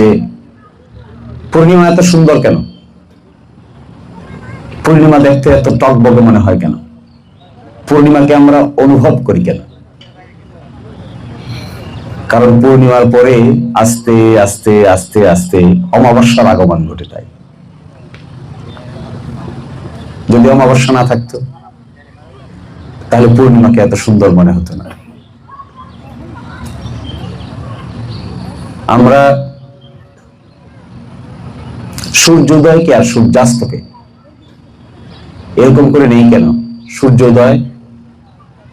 যে পূর্ণিমা এত সুন্দর কেন? পূর্ণিমা দেখতে এত টকবগে মনে হয় কেন? পূর্ণিমাকে আমরা অনুভব করি কেন? কারণ পূর্ণিমার পরে আস্তে আস্তে আস্তে আস্তে অমাবস্যার আগমন ঘটে যায় যদি অমাবস্যা না থাকতো, তাহলে পূর্ণিমাকে এত সুন্দর মনে হতো না। আমরা সূর্যোদয়কে আর সূর্যাস্তকে? এরকম করে নেই কেন? সূর্যোদয়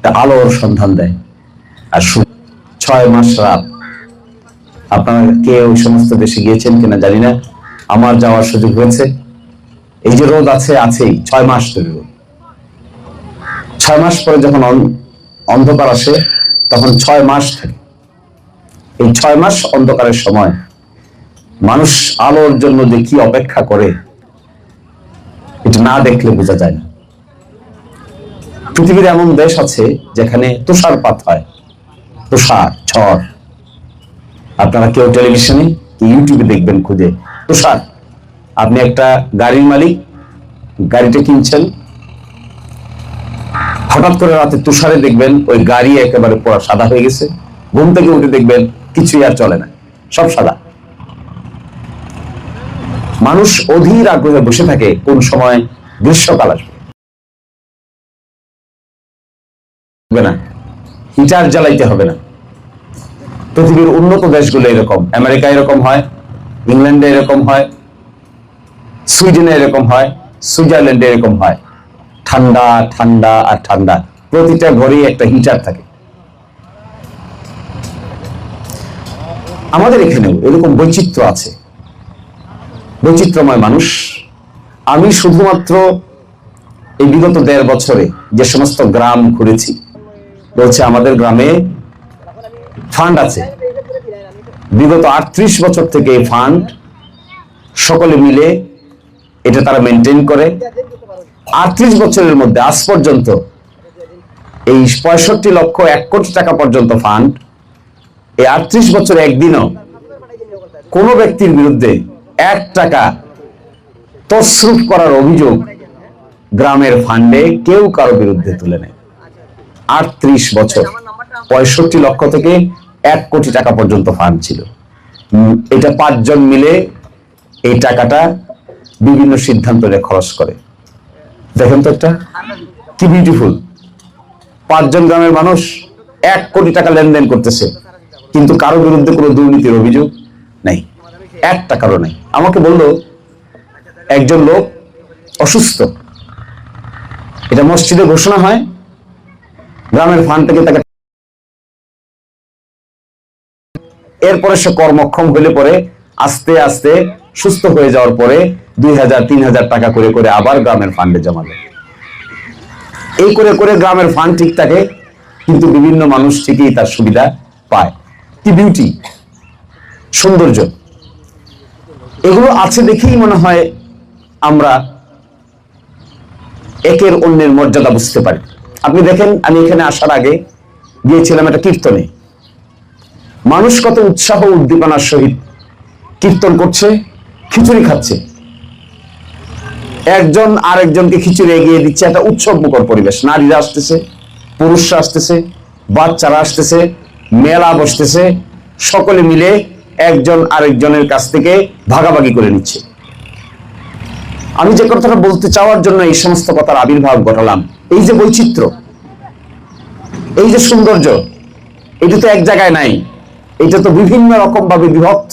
আলোর সন্ধান দেয়। আর ছয় মাস রাত। আপনারা কে ওই সমস্ত দেশে গিয়েছেন কিনা জানি না। আমার যাওয়ার সুযোগ হয়েছে। এই যে রোদ আছে, আছেই। ছয় মাস ধরে রোদ। ছয় মাস পরে যখন অন- অন্ধকার আসে, তখন ছয় মাস থাকে। এই ছয় মাস অন্ধকারের সময় মানুষ আলোর জন্য কি অপেক্ষা করে, এটা না দেখলে বোঝা যায় না। পৃথিবীর এমন দেশ আছে যেখানে তুষারপাত হয়। তুষার, ঝড়। আপনারা কেউ টেলিভিশনে ইউটিউবে দেখবেন খুঁজে? তুষার। আপনি একটা গাড়ির মালিক, গাড়িটা কিনছেন। হঠাৎ করে রাতে তুষারে দেখবেন ওই গাড়ি একেবারে পুরো সাদা হয়ে গেছে। ঘুম থেকে উঠে দেখবেন কিছুই আর চলে না। সব সাদা। মানুষ অধীর আগ্রহে বসে থাকে কোন সময় গ্রীষ্মকাল আসবে। না। হিটার জ্বালাইতে হবে না। পৃথিবীর উন্নত দেশগুলো এরকম। আমেরিকা এরকম হয়, ইংল্যান্ডে এরকম হয়, সুইডেনে এরকম হয়, সুইজারল্যান্ডে এরকম হয়। ঠান্ডা ঠান্ডা আর ঠান্ডা। প্রতিটা ঘরেই একটা হিটার থাকে। আমাদের এখানেও এরকম বৈচিত্র্য আছে। বৈচিত্র্যময় মানুষ। আমি শুধুমাত্র এই বিগত দেড় বছরে যে সমস্ত গ্রাম ঘুরেছি, বলছে আমাদের গ্রামে ফান্ড আছে। বিগত আটত্রিশ বছর থেকে এই ফান্ড সকলে মিলে এটা তারা মেনটেন করে। আটত্রিশ বছরের মধ্যে আজ পর্যন্ত এই পঁয়ষট্টি লক্ষ এক কোটি টাকা পর্যন্ত ফান্ড এই আটত্রিশ বছরে একদিনও কোনো ব্যক্তির বিরুদ্ধে এক টাকা তসরুফ করার অভিযোগ গ্রামের ফান্ডে কেউ কারও বিরুদ্ধে তুলে নেয়। আটত্রিশ বছর, পঁয়ষট্টি লক্ষ থেকে এক কোটি টাকা পর্যন্ত ফান্ড ছিল। এটা পাঁচজন মিলে এই টাকাটা বিভিন্ন সিদ্ধান্ত নিয়ে খরচ করে। দেখেন তো একটা, কি বিউটিফুল পাঁচজন গ্রামের মানুষ এক কোটি টাকা লেনদেন করতেছে, কিন্তু কারও বিরুদ্ধে কোনো দুর্নীতির অভিযোগ নেই। এক টাকারও নেই। আমাকে বলল, একজন লোক অসুস্থ। এটা মসজিদে ঘোষণা হয়, গ্রামের ফান্ড থেকে তাকে এরপরে সে কর্মক্ষম হলে পরে আস্তে আস্তে সুস্থ হয়ে যাওয়ার পরে দুই হাজার, তিন হাজার টাকা করে করে আবার গ্রামের ফান্ডে জমা দেয়। এই করে করে গ্রামের ফান্ড ঠিক থাকে, কিন্তু বিভিন্ন মানুষ ঠিকই তার সুবিধা পায়। কি বিউটি সৌন্দর্য। এগুলো আছে দেখেই মনে হয় আমরা একের অন্যের মর্যাদা বুঝতে পারি। আপনি দেখেন, আমি এখানে আসার আগে গিয়েছিলাম একটা কীর্তনে। মানুষ কত উৎসাহ উদ্দীপনার সহিত কীর্তন করছে, খিচুড়ি খাচ্ছে। একজন আরেকজনকে খিচুড়ি এগিয়ে দিচ্ছে, একটা উৎসব মুখর পরিবেশ। নারীরা আসতেছে, পুরুষরা আসতেছে, বাচ্চারা আসতেছে, মেলা বসতেছে, সকলে মিলে একজন আরেকজনের কাছ থেকে ভাগাভাগি করে নিচ্ছে। আমি যে কথাটা বলতে চাওয়ার জন্য এই সমস্ত কথার আবির্ভাব ঘটালাম, এই যে বৈচিত্র্য, এই যে সৌন্দর্য, এটা তো এক জায়গায় নাই, এটা তো বিভিন্ন রকম ভাবে বিভক্ত।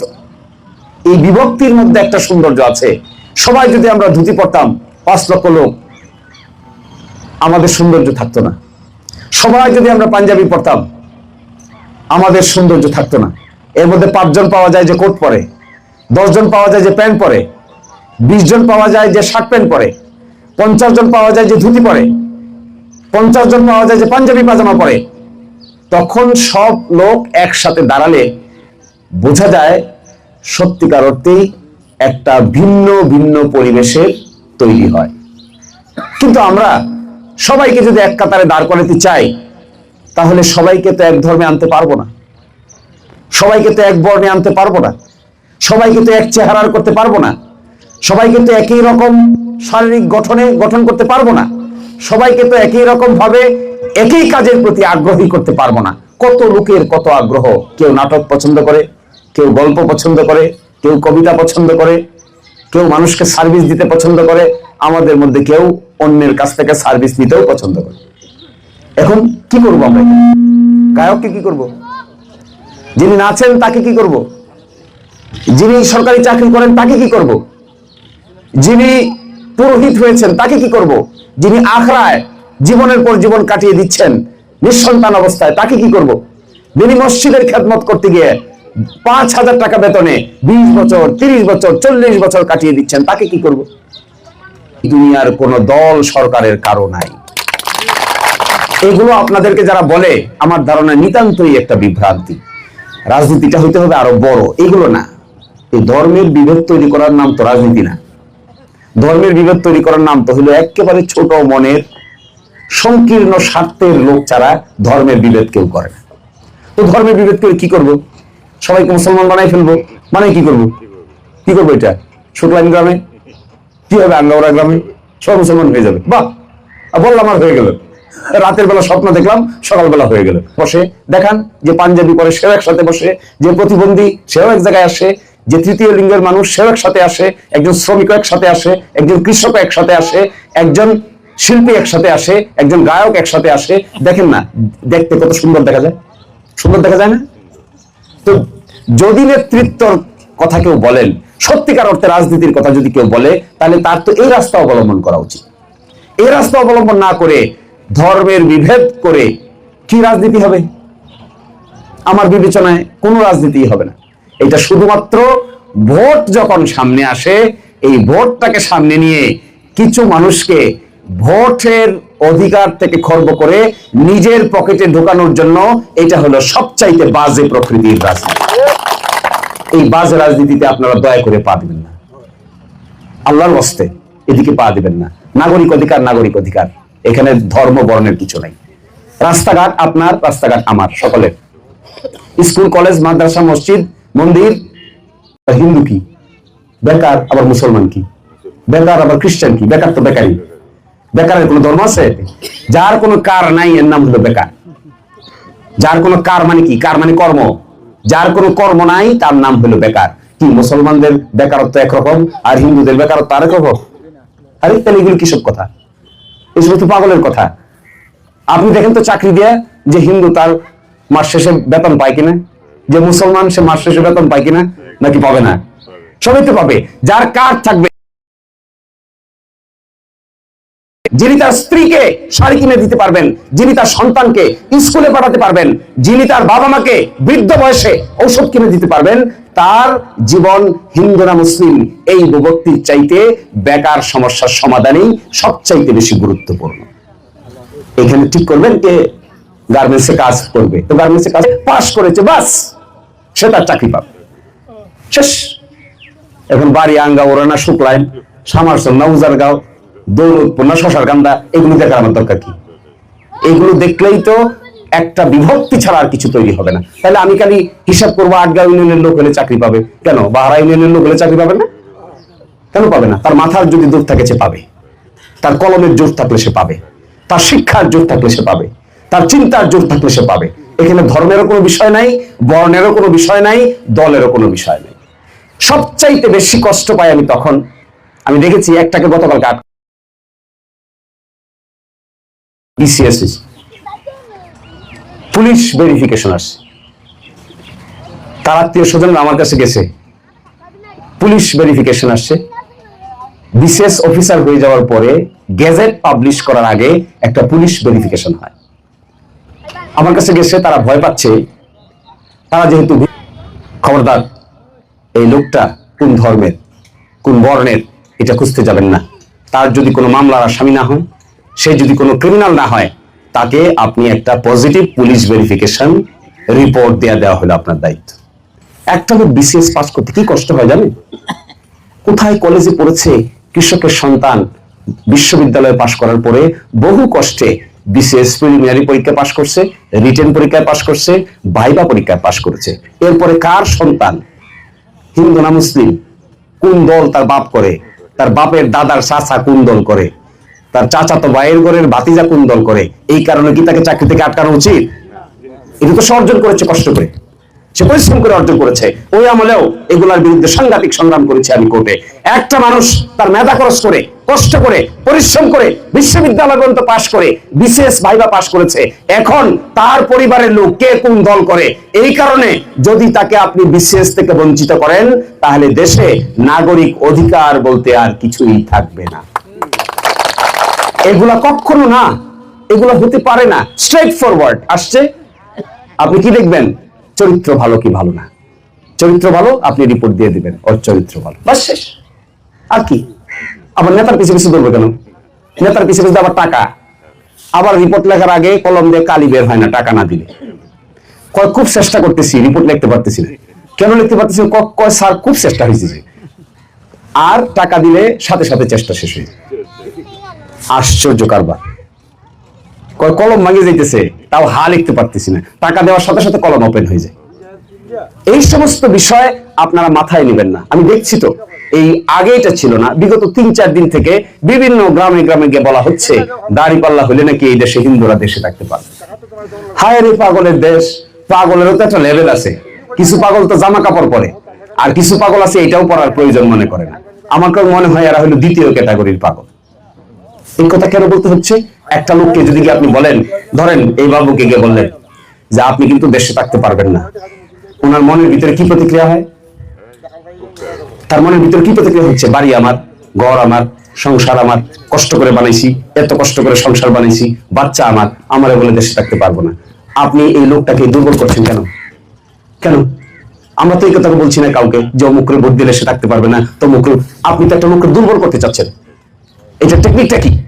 এই বিভক্তির মধ্যে একটা সৌন্দর্য আছে। সবাই যদি আমরা ধুতি পড়তাম পাঁচ লক্ষ লোক, আমাদের সৌন্দর্য থাকতো না। সবাই যদি আমরা পাঞ্জাবি পড়তাম আমাদের সৌন্দর্য থাকতো না। এর মধ্যে পাঁচজন পাওয়া যায় যে কোট পরে, দশজন পাওয়া যায় যে প্যান্ট পরে বিশ জন পাওয়া যায় যে শার্ট প্যান্ট পরে পঞ্চাশ জন পাওয়া যায় যে ধুতি পরে পঞ্চাশ জন পাওয়া যায় যে পাঞ্জাবি পাজামা পরে। তখন সব লোক একসাথে দাঁড়ালে বোঝা যায় সত্যিকার অর্থেই একটা ভিন্ন ভিন্ন পরিবেশের তৈরি হয়। কিন্তু আমরা সবাইকে যদি এক কাতারে দাঁড় করাতে চাই, তাহলে সবাইকে তো এক ধর্মে আনতে পারব না। সবাইকে তো এক বর্ণে আনতে পারব না। সবাইকে তো এক চেহারার করতে পারব না। সবাইকে তো একই রকম শারীরিক গঠনে গঠন করতে পারব না। সবাইকে তো একই রকম ভাবে একই কাজের প্রতি আগ্রহী করতে পারব না। কত লোকের কত আগ্রহ। কেউ নাটক পছন্দ করে, কেউ গল্প পছন্দ করে, কেউ কবিতা পছন্দ করে, কেউ মানুষকে সার্ভিস দিতে পছন্দ করে, আমাদের মধ্যে কেউ অন্যের কাছ থেকে সার্ভিস নিতেও পছন্দ করে। এখন কি করব আমরা? গায়ককে কি করব? যিনি নাচেন তাকে কি করব? যিনি সরকারি চাকরি করেন, তাকে কি করব? যিনি পুরোহিত হয়েছেন, তাকে কি করব? যিনি আখড়ায় জীবনের পর জীবন কাটিয়ে দিচ্ছেন, নিঃসন্তান অবস্থায়, তাকে কি করব? যিনি মসজিদের খেদমত করতে গিয়ে পাঁচ হাজার টাকা বেতনে বিশ বছর, তিরিশ বছর, চল্লিশ বছর কাটিয়ে দিচ্ছেন, তাকে কি করব? দুনিয়ার কোন দল সরকারের কারও নাই। এগুলো আপনাদেরকে যারা বলে, আমার ধারণা নিতান্তই একটা বিভ্রান্তি। রাজনীতিটা হইতে হবে আরও বড়। এগুলো না। এই ধর্মের বিভেদ তৈরি করার নাম তো রাজনীতি না। ধর্মের বিভেদ তৈরি করার নাম তো হলো একেবারে ছোট মনের, সংকীর্ণ স্বার্থের লোক ছাড়া ধর্মের বিভেদ কেউ করে না। তো ধর্মের বিভেদ করে কি করব? সবাইকে মুসলমান বানাই ফেলব। মানে কি করব? কি করব এটা? শুক্লাইন গ্রামে? কি হবে আঙ্গাওড়া গ্রামে? সব মুসলমান হয়ে যাবে। বাহ! বললাম আর হয়ে গেল। রাতের বেলা স্বপ্ন দেখলাম, সকালবেলা হয়ে গেল। বসে দেখান যে পাঞ্জাবি পরে সেও একসাথে বসে, যে প্রতিবন্ধী সেও এক জায়গায় আসে, যে তৃতীয় লিঙ্গের মানুষ সেও একসাথে আসে, একজন শ্রমিক একসাথে আসে, একজন কৃষক একসাথে আসে, একজন শিল্পী একসাথে আসে, একজন গায়ক একসাথে আসে। দেখেন না, দেখতে কত সুন্দর দেখা যায়। সুন্দর দেখা যায় না? তো যদি নেতৃত্বর কথা কেউ বলেন, সত্যিকার অর্থে রাজনীতির কথা যদি কেউ বলে, তাহলে তার তো এই রাস্তা অবলম্বন করা উচিত। এই রাস্তা অবলম্বন না করে ধর্মের বিভেদ করে কি রাজনীতি হবে? আমার বিবেচনায় কোনো রাজনীতি হবে না। এটা শুধুমাত্র ভোট যখন সামনে আসে, এই ভোটটাকে সামনে নিয়ে কিছু মানুষকে ভোটের অধিকার থেকে খর্ব করে নিজের পকেটে ঢোকানোর জন্য এটা হলো সবচাইতে বাজে প্রকৃতির রাজনীতি। এই বাজে রাজনীতিতে আপনারা দয়া করে পা দিবেন না। আল্লাহর বস্তে এদিকে পা দিবেন না। নাগরিক অধিকার নাগরিক অধিকার। এখানে ধর্ম বর্ণের কিছু নাই। রাস্তাঘাট আপনার, রাস্তাঘাট আমার, সকলের। স্কুল, কলেজ, মাদ্রাসা, মসজিদ, মন্দির হিন্দু কি? বেকার, আবার মুসলমান কি? বেকার, আবার খ্রিস্টান কি? বেকার তো বেকারই। বেকারের কোনো ধর্ম আছে যার কোনো কার নাই, এর নাম হলো বেকার। যার কোনো কার মানে কি? কার মানে কর্ম? যার কোনো কর্ম নাই, তার নাম হলো বেকার। কি, মুসলমানদের বেকারত্ব একরকম, আর হিন্দুদের বেকারত্ব আরেক রকম? আরে তাহলে এগুলো কিসব কথা? এসব তো পাগলের কথা। আপনি দেখেন তো চাকরি দিয়ে যে হিন্দু তার মাস শেষে বেতন পায় কিনা? যে মুসলমান সে মাস শেষে বেতন পায় কিনা? নাকি পাবে না? সবাই তো পাবে। যার কার্ড থাকবে যিনি তার স্ত্রীকে শাড়ি কিনে দিতে পারবেন, যিনি তার সন্তানকে স্কুলে পাঠাতে পারবেন, যিনি তার বাবা মাকে বৃদ্ধ বয়সে ঔষধ কিনে দিতে পারবেন, তার জীবন হিন্দু না মুসলিম, এই বিভক্তির চাইতে বেকার সমস্যার সমাধানেই সবচাইতে বেশি গুরুত্বপূর্ণ। এখানে ঠিক করবেন কে? গার্মেন্টসে কাজ করবে। তো গার্মেন্টসে কাজ পাস করেছে, বাস। সে তার চাকরি পাবে। শেষ। এখন বাড়ি আঙ্গা ওরানা শুক্লাইন সামারসন না উজারগাঁও দৌলতপুর না শশার কান্দা এগুলো দেখার আমার দরকার কি? এগুলো দেখলেই তো একটা বিভক্তি ছাড়া আর কিছু তৈরি হবে না। তাহলে আমি খালি হিসাব করব আটগাঁও ইউনিয়নের লোক হলে চাকরি পাবে। কেন? বাহারা ইউনিয়নের লোক হলে চাকরি পাবে না? কেন পাবে না? তার মাথার যদি থাকে সে পাবে। তার কলমের জোর থাকলে সে পাবে। তার শিক্ষার জোর থাকলে সে পাবে। তার চিন্তার জোর থাকলে সে পাবে। এখানে ধর্মেরও কোনো বিষয় নাই, বর্ণেরও কোনো বিষয় নাই, দলেরও কোনো বিষয় নাই। সবচাইতে বেশি কষ্ট পাই আমি তখন। আমি দেখেছি একটাকে গতকাল বিসিএস পুলিশ ভেরিফিকেশন আসছে তার আত্মীয় স্বজন আমার কাছে গেছে। পুলিশ ভেরিফিকেশন আসছে বিশেষ অফিসার হয়ে যাওয়ার পরে গেজেট পাবলিশ করার আগে একটা পুলিশ ভেরিফিকেশন হয়। আমার কাছে গেছে, তারা ভয় পাচ্ছে। তারা যেহেতু খবরদার, এই লোকটা কোন ধর্মের, কোন বর্ণের, এটা খুঁজতে যাবেন না। তার যদি কোনো মামলার আসামি না হয় সে যদি কোনো ক্রিমিনাল না হয়, তাকে আপনি একটা পজিটিভ পুলিশ ভেরিফিকেশন রিপোর্ট দেয়া দেওয়া হলো আপনার দায়িত্ব। একটা লোক বিসিএস পাস করতে, কি কষ্ট হয় জানেন? কোথায় কলেজে পড়েছে কৃষকের সন্তান, বিশ্ববিদ্যালয়ে পাশ করার পরে বহু কষ্টে বিসিএস প্রিলিমিনারি পরীক্ষা পাশ করছে রিটেন পরীক্ষায় পাশ করছে ভাইবা পরীক্ষায় পাশ করেছে। এরপরে কার সন্তান? হিন্দু না মুসলিম? কোন দল তার বাপ করে? তার বাপের দাদার চাচা কোন দল করে? তার চাচা তো ভাইয়ের ঘরের ভাতিজা কোন দল করে? এই কারণে কি তাকে চাকরি থেকে আটকানো উচিত? এটা তো সে অর্জন করেছে কষ্ট করে। সে পরিশ্রম করে অর্জন করেছে। ওই আমলেও এগুলার বিরুদ্ধে সাংঘাতিক সংগ্রাম করেছে আমি কোর্টে। একটা মানুষ তার মেধা খরচ করে, কষ্ট করে, পরিশ্রম করে, বিশ্ববিদ্যালয় পর্যন্ত পাশ করে বিশেষ ভাইবা পাশ করেছে। এখন তার পরিবারের লোক কে কোন দল করে? এই কারণে যদি তাকে আপনি বিশেষ থেকে বঞ্চিত করেন, তাহলে দেশে নাগরিক অধিকার বলতে আর কিছুই থাকবে না। এগুলা কখনো না, এগুলো হতে পারে না। স্ট্রেট ফরওয়ার্ড আসছে। আপনি কি দেখবেন? চরিত্র ভালো কি ভালো না? চরিত্র ভালো, আপনি রিপোর্ট দিয়ে দিবেন। ওর চরিত্র ভালো। বাস শেষ। আর কি? আবার নেতার পিছিয়ে পিছিয়ে ধরবে কেন? নেতার পিছিয়ে পিছিয়ে আবার টাকা। আবার রিপোর্ট লেখার আগে কলম দিয়ে কালি বের হয় না, টাকা না দিলে। কয়, খুব চেষ্টা করতেছি রিপোর্ট লিখতে পারতেছি না। কেন লিখতে পারতেছি কয় স্যার, খুব চেষ্টা হয়েছে আর টাকা দিলে সাথে সাথে চেষ্টা শেষ হয়ে যায়। আশ্চর্য কারবার। কলম ভাঙে যাইতেছে, তাও হা লিখতে পারতেছি না। টাকা দেওয়ার সাথে সাথে কলম ওপেন হয়ে যায়। এই সমস্ত বিষয় আপনারা মাথায় নেবেন না। আমি দেখছি তো, এই আগে এটা ছিল না। বিগত তিন চার দিন থেকে বিভিন্ন গ্রামে গ্রামে গিয়ে বলা হচ্ছে, দাড়ি পাল্লা হলে নাকি এই দেশে হিন্দুরা দেশে থাকতে পারে। হায় রে পাগলের দেশ, পাগলেরও তো একটা লেভেল আছে। কিছু পাগল তো জামা কাপড় পরে, আর কিছু পাগল আছে এটাও পরার প্রয়োজন মনে করে না। আমার মনে হয় এরা হলো দ্বিতীয় ক্যাটাগরির পাগল। এই কথা কেন বলতে হচ্ছে? একটা লোককে যদি আপনি বলেন, ধরেন এই বাবুকে গিয়ে বললেন যে আপনি কিন্তু দেশে থাকতে পারবেন না, ওনার মনের ভিতরে কি প্রতিক্রিয়া হয়? তার মনের ভিতরে কি প্রতিক্রিয়া হচ্ছে? বাড়ি আমার, ঘর আমার, সংসার আমার, কষ্ট করে বানাইছি, এত কষ্ট করে সংসার বানাইছি, বাচ্চা আমার, আমারে বলে দেশে থাকতে পারব না। আপনি এই লোকটাকে দুর্বল করছেন কেন? কেন? আমরা তো এই কথা বলছি না কাউকে যে অমুক করে ভোট দিলে সে থাকতে পারবে না তমুক করে- আপনি তো একটা লোককে দুর্বল করতে চাচ্ছেন। এটা টেকনিকটা কি?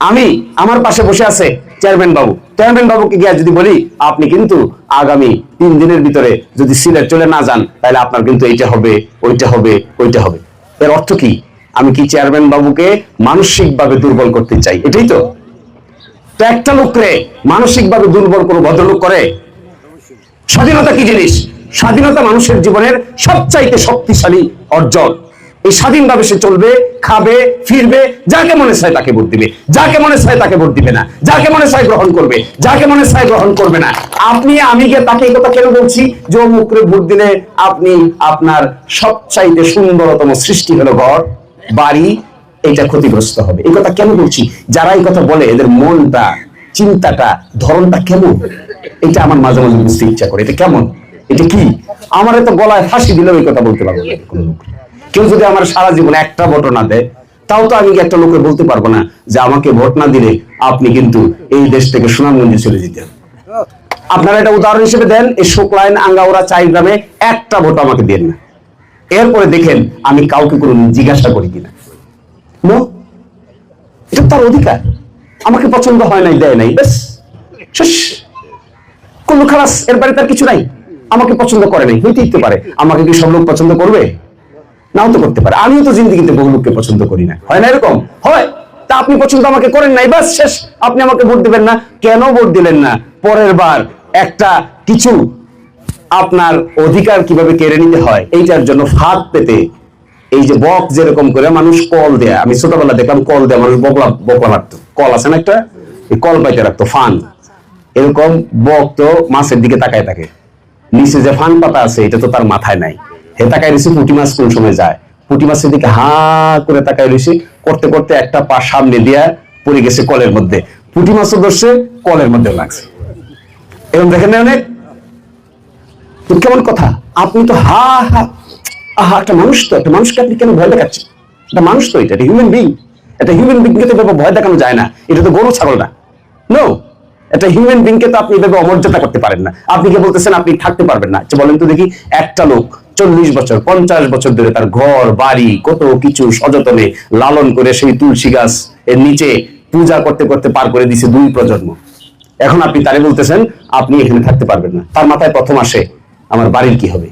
আমি আমার পাশে বসে আছে চেয়ারম্যান বাবু। চেয়ারম্যান বাবুকে গিয়ে যদি বলি, আপনি কিন্তু আগামী তিন দিনের ভিতরে যদি সিলেট চলে না যান, তাহলে আপনার কিন্তু এইটা হবে, ওইটা হবে ওইটা হবে। এর অর্থ কি? আমি কি চেয়ারম্যান বাবুকে মানসিকভাবে দুর্বল করতে চাই? এটাই তো। তো একটা লোকরে মানসিকভাবে দুর্বল কোনো ভদ্রলোক করে? স্বাধীনতা কি জিনিস? স্বাধীনতা মানুষের জীবনের সবচাইতে শক্তিশালী অর্জন। এই স্বাধীনভাবে সে চলবে, খাবে, ফিরবে, যাকে মনে চায় তাকে ভোট দিবে। যাকে মনে চায় তাকে ভোট দিবে না। যাকে মনে চায় গ্রহণ করবে। যাকে মনে চায় গ্রহণ করবে না। আপনি, আমি গিয়ে তাকে এই কথা কেন বলছি? যে ও মুখ করে ভোট দিলে আপনি আপনার সবচাইতে সুন্দরতম সৃষ্টি হলো ঘর, বাড়ি এটা ক্ষতিগ্রস্ত হবে। এই কথা কেন বলছি? যারা এই কথা বলে, এদের মনটা, চিন্তাটা, ধরনটা কেমন? এটা আমার মাঝে মাঝে বুঝতে ইচ্ছা করে। এটা কেমন? এটা কি? আমার তো গলায় ফাঁসি দিলেও এই কথা বলতে পারব না। কেউ যদি আমার সারা জীবনে একটা ভোট না দেয়, তাও তো আমি একটা লোকে বলতে পারব না যে আমাকে ভোট না দিলে আপনি কিন্তু এই দেশ থেকে সুনামগঞ্জে চলে যেতেন আপনারা এটা উদাহরণ হিসেবে দেন, এই শুক্লাইন আঙ্গাওরা চাই গ্রামে একটা ভোট আমাকে দেন না। এরপরে দেখেন আমি কাউকে কোনো জিজ্ঞাসা করি কিনা। এটা তার অধিকার। আমাকে পছন্দ হয় নাই, দেয় নাই বেশ শেষ। কোনো খালাস, এর বাড়ি তার কিছু নাই। আমাকে পছন্দ করে নাই হইতে পারে। আমাকে কি সব লোক পছন্দ করবে? নাও তো করতে পারে। আমিও তো জিন্দিগিতে বহু লোককে পছন্দ করি না। হয় না এরকম? হয়। তা আপনি পছন্দ আমাকে করেন নাই, বাস শেষ। আপনি আমাকে ভোট দিবেন না। কেন ভোট দিলেন না? পরের বার একটা কিছু আপনার অধিকার কীভাবে কেড়ে নিতে হয়, এইটার জন্য ফাঁদ পেতে এই যে বক যেরকম করে মানুষ কল দেয়া, আমি ছোটবেলা দেখলাম কল দেয়া মানুষ বকলা বকলা রাখতো কল আছে না একটা? কল পাইতে রাখতো ফান। এরকম বক তো মাছের দিকে তাকায় থাকে। নিচে যে ফান পাতা আছে, এটা তো তার মাথায় নাই। হে তাকায় রয়েছে পুঁটি মাছ কোন সময় যায়। পুঁটি মাছের দিকে হা করে তাকায় রয়েছে করতে করতে একটা পা সামনে দিয়া পড়ে গেছে কলের মধ্যে। পুঁটি মাছও ধরছে কলের মধ্যে লাগছে। এরকম দেখেন না অনেক? কেমন কথা? আপনি তো হা হা, আহা, একটা মানুষ তো, একটা মানুষকে আপনি কেন ভয় দেখাচ্ছেন? একটা মানুষ তো এটা হিউম্যান বিং একটা হিউম্যান বিংকে তো এভাবে ভয় দেখানো যায় না। এটা তো গরু, ছাগল না। নো একটা হিউম্যান বিংকে তো আপনি এভাবে অমর্যাদা করতে পারেন না। আপনি কি বলতেছেন আপনি থাকতে পারবেন না। আচ্ছা বলেন তো দেখি, একটা লোক চল্লিশ বছর, পঞ্চাশ বছর ধরে তার ঘর, বাড়ি, কত কিছু সযতনে লালন করে সেই তুলসী গাছ এর নিচে পূজা করতে করতে পার করে দিছে দুই প্রজন্ম। এখন আপনি তারে বলতেছেন, আপনি এখানে থাকতে পারবেন না। তার মাথায় প্রথম আসে, আমার বাড়ির কি হবে?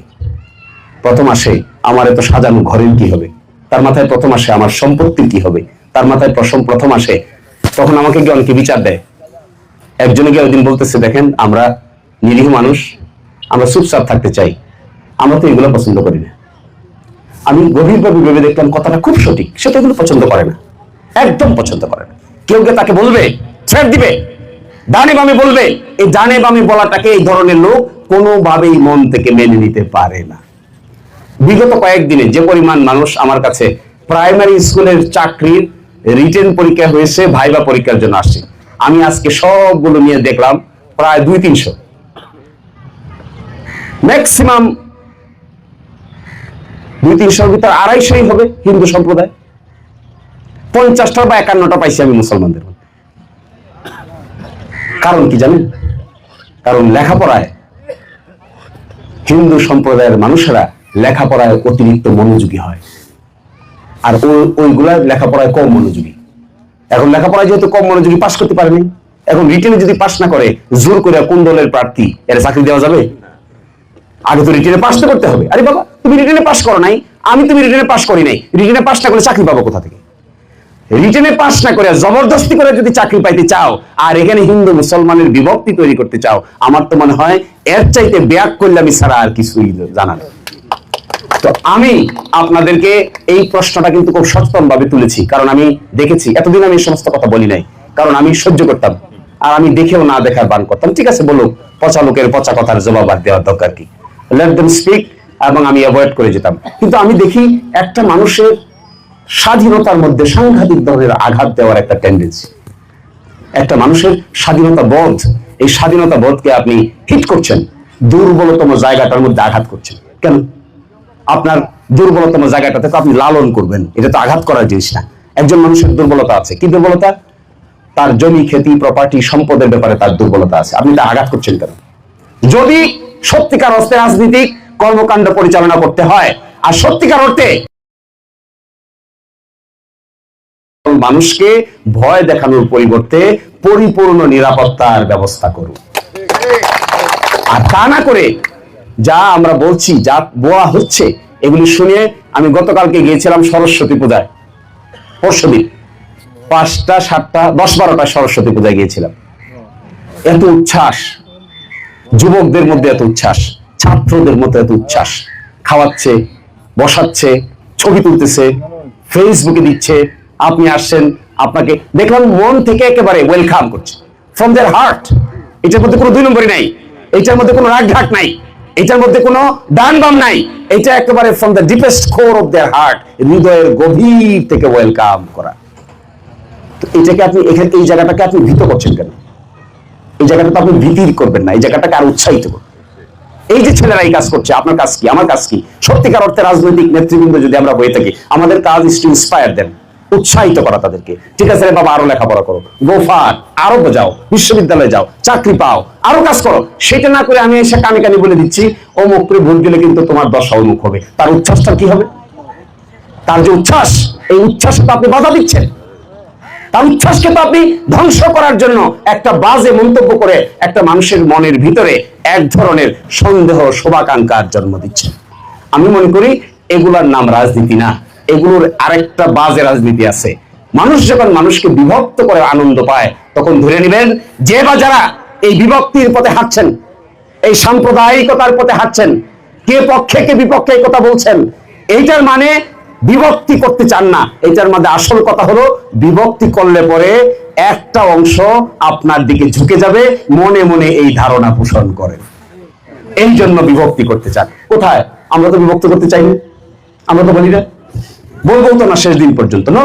প্রথম আসে, আমার এত সাজানো ঘরের কি হবে? তার মাথায় প্রথম আসে, আমার সম্পত্তির কি হবে? তার মাথায় প্রথম প্রথম আসে, তখন আমাকে গিয়ে অনেকে বিচার দেয়। একজনে গিয়ে ওইদিন বলতেছে, দেখেন, আমরা নিরীহ মানুষ, আমরা চুপচাপ থাকতে চাই। আমরা তো এগুলো পছন্দ করি না। আমি গভীরভাবে ভেবে দেখলাম কথাটা খুব সঠিক। সেটা এগুলো পছন্দ করে না। একদম পছন্দ করে না। কেউ কে তাকে বলবে, ছেড় দিবে। ডানে বামে বলবে, এই ডানে বামে বলাটাকে এই ধরনের লোক কোনোভাবেই মন থেকে মেনে নিতে পারে না। বিগত কয়েকদিনে যে পরিমাণ মানুষ আমার কাছে প্রাইমারি স্কুলের চাকরির রিটেন পরীক্ষা হয়েছে, ভাইবা পরীক্ষার জন্য আসছে। আমি আজকে সবগুলো নিয়ে দেখলাম, প্রায় দুই তিনশো। ম্যাক্সিমাম দুই তিনশোর ভিতর আড়াইশোই হবে হিন্দু সম্প্রদায়। পঞ্চাশটা বা একান্নটা পাইছি আমি মুসলমানদের কারণ কি জানেন? কারণ লেখাপড়ায় হিন্দু সম্প্রদায়ের মানুষেরা লেখাপড়ায় অতিরিক্ত মনোযোগী হয়। আর ওইগুলা লেখাপড়ায় কম মনোযোগী। এখন লেখাপড়ায় যেহেতু কম মনোযোগী, পাশ করতে পারেনি। এখন রিটেনে যদি পাশ না করে, জোর করে কোন দলের প্রার্থী এর চাকরি দেওয়া যাবে? আগে তো রিটেনে পাস তো করতে হবে। আরে বাবা, তুমি রিটেনে পাস করো নাই। আমি তুমি রিটেনে পাস করি নাই। রিটেনে পাস না করে চাকরি পাবো কোথা থেকে? রিটেনে পাস না করে জবরদস্তি করে যদি চাকরি পাইতে চাও, আর এখানে হিন্দু মুসলমানের বিভক্তি তৈরি করতে চাও, আমার তো মনে হয় এর চাইতে ব্যাগ করলে আমি ছাড়া আর কিছুই জানা। তো আমি আপনাদেরকে এই প্রশ্নটা কিন্তু খুব সচেতন ভাবে তুলেছি, কারণ আমি দেখেছি, এতদিন আমি এই সমস্ত কথা বলি নাই, কারণ আমি সহ্য করতাম। আর আমি দেখেও না দেখার বান করতাম। ঠিক আছে বলো পচা লোকের পচা কথার জবাব দেওয়ার দরকার কি? লেট দেম স্পিক এবং আমি অ্যাভয়েড করে যেতাম। কিন্তু আমি দেখি একটা মানুষের স্বাধীনতার মধ্যে সাংঘাতিক ধরনের আঘাত দেওয়ার একটা টেন্ডেন্সি একটা মানুষের স্বাধীনতা বোধ, এই স্বাধীনতা বোধকে আপনি হিট করছেন, দুর্বলতম জায়গাটার মধ্যে আঘাত করছেন। কেন? আপনার দুর্বলতম জায়গাটাতে তো আপনি লালন করবেন, এটা তো আঘাত করার জিনিস না। একজন মানুষের দুর্বলতা আছে। কি দুর্বলতা? তার জমি, খেতি প্রপার্টি সম্পদের ব্যাপারে তার দুর্বলতা আছে। আপনি তা আঘাত করছেন কেন? যদি সত্যিকার অর্থে রাজনীতিক কর্মকাণ্ড পরিচালনা করতে হয়। আর সত্যিকার অর্থে মানুষকে ভয় দেখানোর পরিবর্তে পরিপূর্ণ নিরাপত্তার ব্যবস্থা করুন। আর তা না করে যা আমরা বলছি, যা বলা হচ্ছে, এগুলি শুনে আমি গতকালকে গিয়েছিলাম সরস্বতী পূজায়। পরশুদিন পাঁচটা, সাতটা, দশ বারোটা সরস্বতী পূজায় গিয়েছিলাম। এত উচ্ছ্বাস। যুবকদের মধ্যে এত উচ্ছ্বাস, ছাত্রদের মধ্যে এত উচ্ছ্বাস। খাওয়াচ্ছে, বসাচ্ছে, ছবি তুলতেছে ফেসবুকে দিচ্ছে, আপনি আসছেন, আপনাকে দেখলাম মন থেকে একেবারে ওয়েলকাম করছে। ফ্রম দেয়ার হার্ট এটার মধ্যে কোনো দুই নম্বরই নাই, এটার মধ্যে কোনো রাগ ঢাক নাই, এটার মধ্যে কোনো ডান বাম নাই, এটা একেবারে from the deepest core of their heart হৃদয়ের গভীর থেকে ওয়েলকাম করা। এটাকে আপনি, এখানে এই জায়গাটাকে আপনি ভীত করছেন কেন? এই জায়গাটা তো আপনি ভীতির করবেন না, এই জায়গাটাকে আর উৎসাহিত করবেন এই যে ছেলেরা এই কাজ করছে, আপনার কাজ কি, আমার কাজ কি? সত্যিকার অর্থে রাজনৈতিক নেতৃবৃন্দ যদি আমরা হয়ে থাকি, আমাদের কাজ ইস ইন্সপায়ার দেন উৎসাহিত করা তাদেরকে। ঠিক আছে রে বাবা, আরও লেখাপড়া করো। গোফার আরও যাও বিশ্ববিদ্যালয়ে যাও, চাকরি পাও, আরও কাজ করো। সেটা না করে আমি এসে কানে কানে বলে দিচ্ছি, অমুক করে ভুল দিলে কিন্তু তোমার দশা অমুক হবে। তার উচ্ছ্বাসটা কি হবে? তার যে উচ্ছ্বাস, এই উচ্ছ্বাসটা আপনি বাধা দিচ্ছেন। তার উচ্ছ্বাসকে তো আপনি ধ্বংস করার জন্য একটা বাজে মন্তব্য করে একটা মানুষের মনের ভিতরে এক ধরনের সন্দেহ, শোভাকাঙ্ক্ষার জন্ম দিচ্ছে আমি মনে করি এগুলার নাম রাজনীতি না। এগুলোর আরেকটা বাজে রাজনীতি আছে। মানুষ যখন মানুষকে বিভক্ত করে আনন্দ পায়, তখন ধরে নেবেন যে বা যারা এই বিভক্তির পথে হাঁটছেন, এই সাম্প্রদায়িকতার পথে হাঁটছেন, কে পক্ষে, কে বিপক্ষে কথা বলছেন, এইটার মানে বিভক্তি করতে চান না। এটার মধ্যে আসল কথা হলো, বিভক্তি করলে পরে একটা অংশ আপনার দিকে ঝুঁকে যাবে, মনে মনে এই ধারণা পোষণ করে এই জন্য বিভক্তি করতে চান। কোথায়? আমরা তো বিভক্ত করতে চাই না। আমরা তো বলি না। বলব তো না শেষ দিন পর্যন্ত না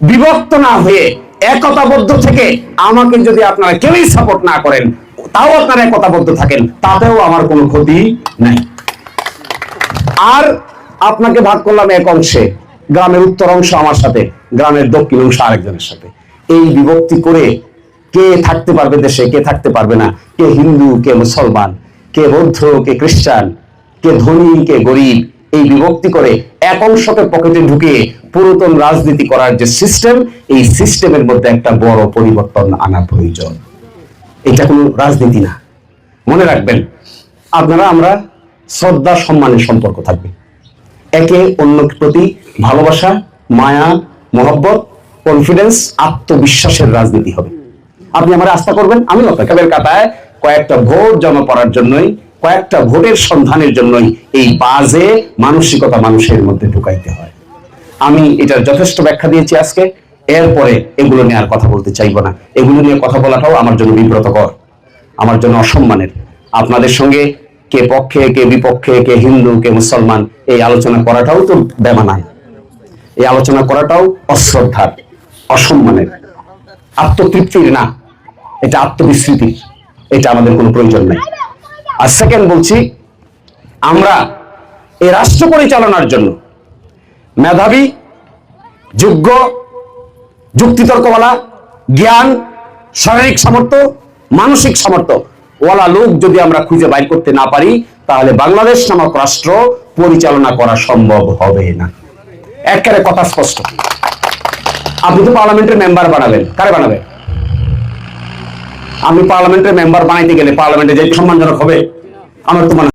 বিভক্ত না হয়ে একতাবদ্ধ থেকে আমাকে যদি আপনারা কেউই সাপোর্ট না করেন, তাও আপনারা একতাবদ্ধ থাকেন, তাতেও আমার কোনো ক্ষতি নাই। আর আপনাকে ভাগ করলাম এক অংশে, গ্রামের উত্তর অংশ আমার সাথে, গ্রামের দক্ষিণ অংশ আরেকজনের সাথে। এই বিভক্তি করে কে থাকতে পারবে দেশে, কে থাকতে পারবে না? কে হিন্দু, কে মুসলমান, কে বৌদ্ধ, কে খ্রিস্টান, কে ধনী, কে গরিব, এই বিভক্তি করে এক অংশকে পকেটে ঢুকিয়ে পুরাতন রাজনীতি করার যে সিস্টেম এই সিস্টেমের মধ্যে একটা বড় পরিবর্তন আনা প্রয়োজন। এটা কোনো রাজনীতি না। মনে রাখবেন, আপনারা, আমরা শ্রদ্ধা, সম্মানের সম্পর্ক থাকবে। একে অন্যের প্রতি ভালোবাসা, মায়া, মহব্বত কনফিডেন্স আত্মবিশ্বাসের রাজনীতি হবে। আপনি আমার আস্থা করবেন, আমি আপনাকে কাতায় কয়েকটা ভোট জমা পড়ার জন্যই, কয়েকটা ভোটের সন্ধানের জন্যই এই বাজে মানসিকতা মানুষের মধ্যে ঢুকাইতে হয়। আমি এটার যথেষ্ট ব্যাখ্যা দিয়েছি আজকে, এরপরে এগুলো নিয়ে আর কথা বলতে চাইব না। এগুলো নিয়ে কথা বলাটাও আমার জন্য বিব্রতকর, আমার জন্য অসম্মানের। আপনাদের সঙ্গে কে পক্ষে, কে বিপক্ষে, কে হিন্দু, কে মুসলমান, এই আলোচনা করাটাও তো বেমানায় এই আলোচনা করাটাও অশ্রদ্ধার, অসম্মানের, আত্মতৃপ্তির না। এটা আত্মবিস্মৃতির এটা আমাদের কোনো প্রয়োজন নেই। আর সেকেন্ড বলছি, আমরা এই রাষ্ট্র পরিচালনার জন্য মেধাবী, যোগ্য, যুক্তিতর্কওয়ালা, জ্ঞান, শারীরিক সামর্থ্য, মানসিক সামর্থ্য ওয়ালা লোক যদি আমরা খুঁজে বাইর করতে না পারি, তাহলে বাংলাদেশ নামক রাষ্ট্র পরিচালনা করা সম্ভব হবে না। একেবারে কথা স্পষ্ট। আপনি তো পার্লামেন্টের মেম্বার বানাবেন। কারে বানাবেন আমি পার্লামেন্টের মেম্বার বানাইতে গেলে পার্লামেন্টে যে সম্মানজনক হবে, আমার তো